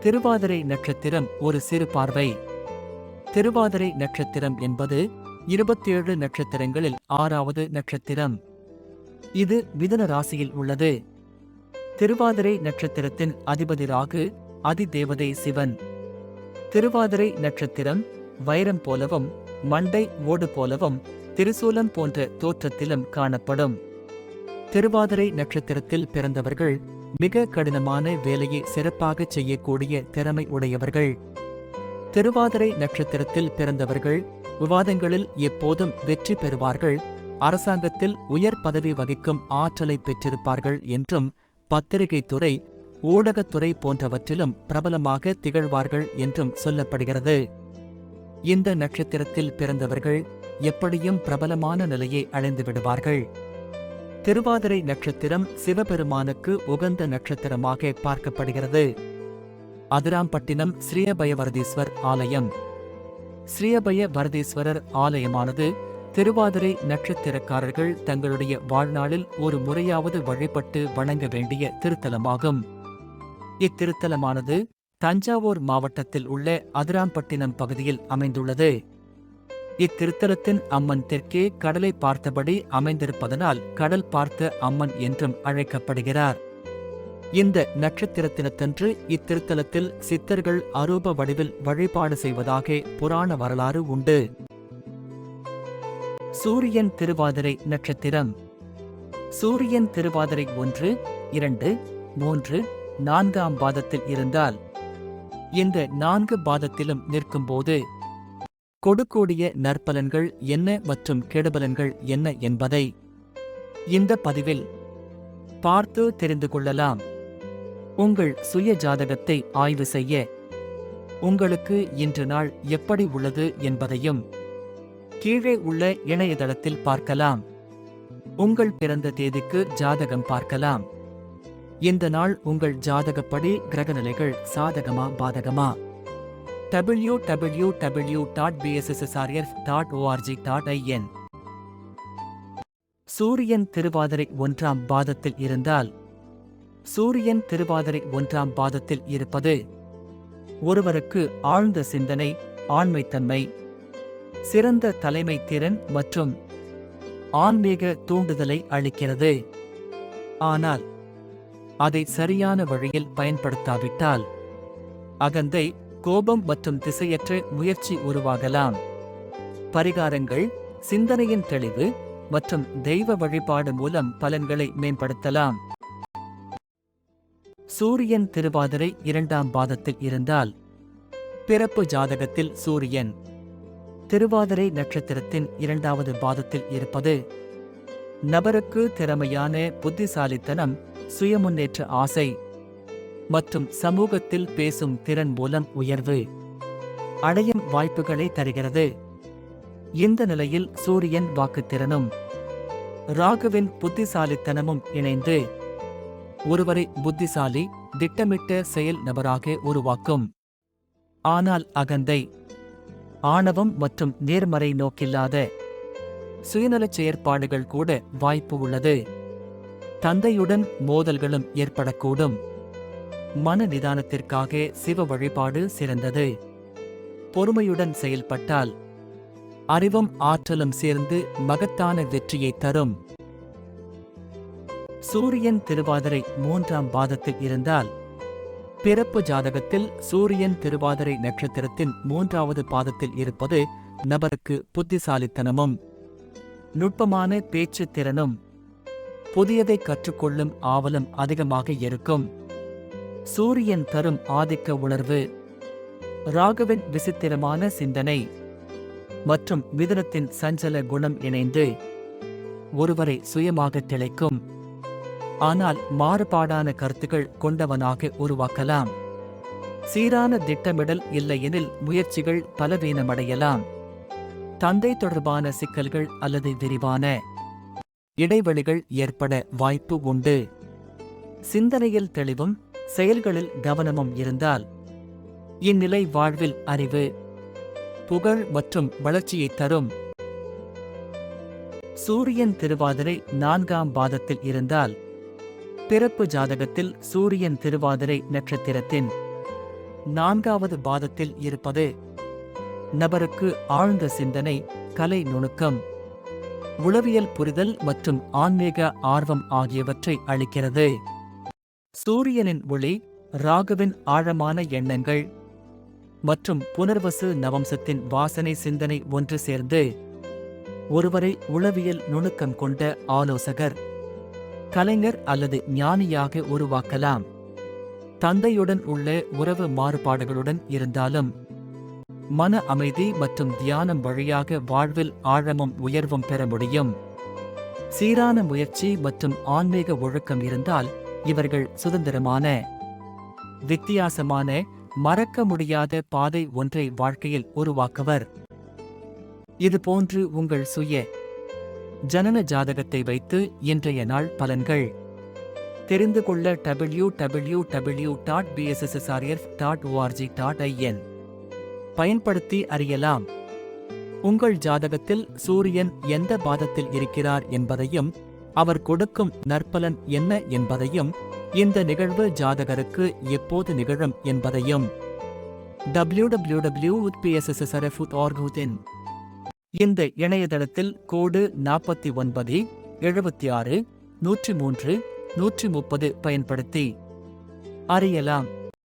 திருவாதிரை நட்சத்திரம் ஒரு சிறு பார்வை. திருவாதிரை நட்சத்திரம் என்பது இருபத்தேழு நட்சத்திரங்களில் ஆறாவது நட்சத்திரம். இது மிதன ராசியில் உள்ளது. திருவாதிரை நட்சத்திரத்தின் அதிபதி ராகு அதிதேவதை சிவன். திருவாதிரை நட்சத்திரம் வைரம் போலவும் மண்டை ஓடு போலவும் திருசூலம் போன்ற தோற்றத்திலும் காணப்படும். திருவாதிரை நட்சத்திரத்தில் பிறந்தவர்கள் மிக கடினமான வேலையை சிறப்பாக செய்யக்கூடிய திறமை உடையவர்கள். திருவாதிரை நட்சத்திரத்தில் பிறந்தவர்கள் விவாதங்களில் எப்போதும் வெற்றி பெறுவார்கள். அரசாங்கத்தில் உயர் பதவி வகிக்கும் ஆற்றலை பெற்றிருப்பார்கள் என்றும் பத்திரிகை துறை ஊடகத்துறை போன்றவற்றிலும் பிரபலமாக திகழ்வார்கள் என்றும் சொல்லப்படுகிறது. இந்த நட்சத்திரத்தில் பிறந்தவர்கள் எப்படியும் பிரபலமான நிலையை அடைந்து விடுவார்கள். திருவாதிரை நட்சத்திரம் சிவபெருமானுக்கு உகந்த நட்சத்திரமாக பார்க்கப்படுகிறது. அதிராம்பட்டினம் ஸ்ரீயபயவரதீஸ்வர் ஆலயம். ஸ்ரீயபய வரதீஸ்வரர் ஆலயமானது திருவாதிரை நட்சத்திரக்காரர்கள் தங்களுடைய வாழ்நாளில் ஒரு முறையாவது வழிபட்டு வணங்க வேண்டிய திருத்தலமாகும். இத்திருத்தலமானது தஞ்சாவூர் மாவட்டத்தில் உள்ள அதிராம்பட்டினம் பகுதியில் அமைந்துள்ளது. இத்திருத்தலத்தின் அம்மன் தெற்கே கடலை பார்த்தபடி அமைந்திருப்பதனால் கடல் பார்த்த அம்மன் என்றும் அழைக்கப்படுகிறார். இந்த நட்சத்திரத்தினத்தன்று இத்திருத்தலத்தில் சித்தர்கள் அரூப வடிவில் வழிபாடு செய்வதாக புராண வரலாறு உண்டு. சூரியன் திருவாதிரை நட்சத்திரம். சூரியன் திருவாதிரை ஒன்று இரண்டு மூன்று நான்காம் பாதத்தில் இருந்தால் இந்த நான்கு பாதத்திலும் நிற்கும்போது கொடுக்கூடிய நற்பலன்கள் என்ன மற்றும் கெடுபலன்கள் என்ன என்பதை இந்த பதிவில் பார்த்து தெரிந்து கொள்ளலாம். உங்கள் சுய ஜாதகத்தை ஆய்வு செய்ய உங்களுக்கு இன்று நாள் எப்படி உள்ளது என்பதையும் கீழே உள்ள இணையதளத்தில் பார்க்கலாம். உங்கள் பிறந்த தேதிக்கு ஜாதகம் பார்க்கலாம். இந்த நாள் உங்கள் ஜாதகப்படி கிரகநிலைகள் சாதகமா பாதகமா? W W W dot PSSSRF dot ORG dot IN சூரியன் திருவாதிரை ஒன்றாம் பாதத்தில் இருந்தால் சூரியன் திருவாதிரை ஒன்றாம் பாதத்தில் இருப்பது ஒருவருக்கு ஆழ்ந்த சிந்தனை ஆண்மைத்தன்மை சிறந்த தலைமை திறன் மற்றும் ஆன்மீக தூண்டுதலை அளிக்கிறது. ஆனால் அதை சரியான வழியில் பயன்படுத்தாவிட்டால் அகந்தை கோபம் மற்றும் திசையற்ற முயற்சி உருவாகலாம். பரிகாரங்கள் சிந்தனையின் தெளிவு மற்றும் தெய்வ வழிபாடு மூலம் பலன்களை மேம்படுத்தலாம். சூரியன் திருவாதிரை இரண்டாம் பாதத்தில் இருந்தால் பிறப்பு ஜாதகத்தில் சூரியன் திருவாதிரை நட்சத்திரத்தின் இரண்டாவது பாதத்தில் இருப்பது நபருக்கு திறமையான புத்திசாலித்தனம் சுயமுன்னேற்ற ஆசை. மற்றும் சமூகத்தில் பேசும் திறன் மூலம் உயர்வு அடையும் வாய்ப்புகளை தருகிறது. இந்த நிலையில் சூரியன் வாக்குத்திறனும் ராகுவின் புத்திசாலித்தனமும் இணைந்து ஒருவரை புத்திசாலி திட்டமிட்ட செயல் நபராக உருவாக்கும். ஆனால் அகந்தை ஆணவம் மற்றும் நேர்மறை நோக்கில்லாத சுயநலச் செயற்பாடுகள் கூட வாய்ப்பு உள்ளது. தந்தையுடன் மோதல்களும் ஏற்படக்கூடும். மன நிதானத்திற்காக சிவ வழிபாடு சிறந்தது. பொறுமையுடன் செயல்பட்டால் அறிவும் ஆற்றலும் சேர்ந்து மகத்தான வெற்றியை தரும். சூரியன் திருவாதிரை மூன்றாம் பாதத்தில் இருந்தால் பிறப்பு ஜாதகத்தில் சூரியன் திருவாதிரை நட்சத்திரத்தின் மூன்றாவது பாதத்தில் இருப்பது நபருக்கு புத்திசாலித்தனமும் நுட்பமான பேச்சு திறனும் புதியதை கற்றுக்கொள்ளும் ஆவலும் அதிகமாக இருக்கும். சூரியன் தரும் ஆதிக்க உணர்வு. ராகவின் விசித்திரமான சிந்தனை மற்றும் மிதனத்தின் சஞ்சல குணம் இணைந்து ஒருவரை சுயமாக திளைக்கும். ஆனால் மாறுபாடான கருத்துக்கள் கொண்டவனாக உருவாக்கலாம். சீரான திட்டமிடல் இல்லையெனில் முயற்சிகள் பலவீனமடையலாம். தந்தை தொடர்பான சிக்கல்கள் அல்லது விரிவான இடைவெளிகள் ஏற்பட வாய்ப்பு உண்டு. சிந்தனையில் தெளிவும் செயல்களில் கவனமும் இருந்தால் இந்நிலை வாழ்வில் அறிவு புகழ் மற்றும் வளர்ச்சியை தரும். சூரியன் திருவாதிரை நான்காம் பாதத்தில் இருந்தால் பிறப்பு ஜாதகத்தில் சூரியன் திருவாதிரை நட்சத்திரத்தின் நான்காவது பாதத்தில் இருப்பது நபருக்கு ஆழ்ந்த சிந்தனை கலை நுணுக்கம் உளவியல் புரிதல் மற்றும் ஆன்மீக ஆர்வம் ஆகியவற்றை அளிக்கிறது. சூரியனின் ஒளி ராகுவின் ஆழமான எண்ணங்கள் மற்றும் புனர்வசு நவம்சத்தின் வாசனை சிந்தனை ஒன்று சேர்ந்து ஒருவரை உளவியல் நுணுக்கம் கொண்ட ஆலோசகர் கலைஞர் அல்லது ஞானியாக உருவாக்கலாம். தந்தையுடன் உள்ள உறவு மாறுபாடுகளுடன் இருந்தாலும் மன அமைதி மற்றும் தியானம் வழியாக வாழ்வில் ஆழமும் உயர்வும் பெற முடியும். சீரான முயற்சி மற்றும் ஆன்மீக ஒழுக்கம் இருந்தால் இவர்கள் சுதந்திரமான வித்தியாசமான மறக்க முடியாத பாதை ஒன்றை வாழ்க்கையில் உருவாக்கவர். இது போன்று உங்கள் சுய ஜனன ஜாதகத்தை வைத்து இன்றைய நாள் பலன்கள். தெரிந்து கொள்ள W W W dot PSSSRF dot ORG dot IN பயன்படுத்தி அறியலாம். உங்கள் ஜாதகத்தில் சூரியன் எந்த பாதத்தில் இருக்கிறார் என்பதையும் அவர் கொடுக்கும் நற்பலன் என்ன என்பதையும் இந்த நிகழ்வு ஜாதகருக்கு எப்போது நிகழும் என்பதையும். www.pssrf.org இந்த இணையதளத்தில் கோடு நாற்பத்தி ஒன்பது எழுபத்தி ஆறு நூற்றி மூன்று நூற்றி முப்பது பயன்படுத்தி அறியலாம்.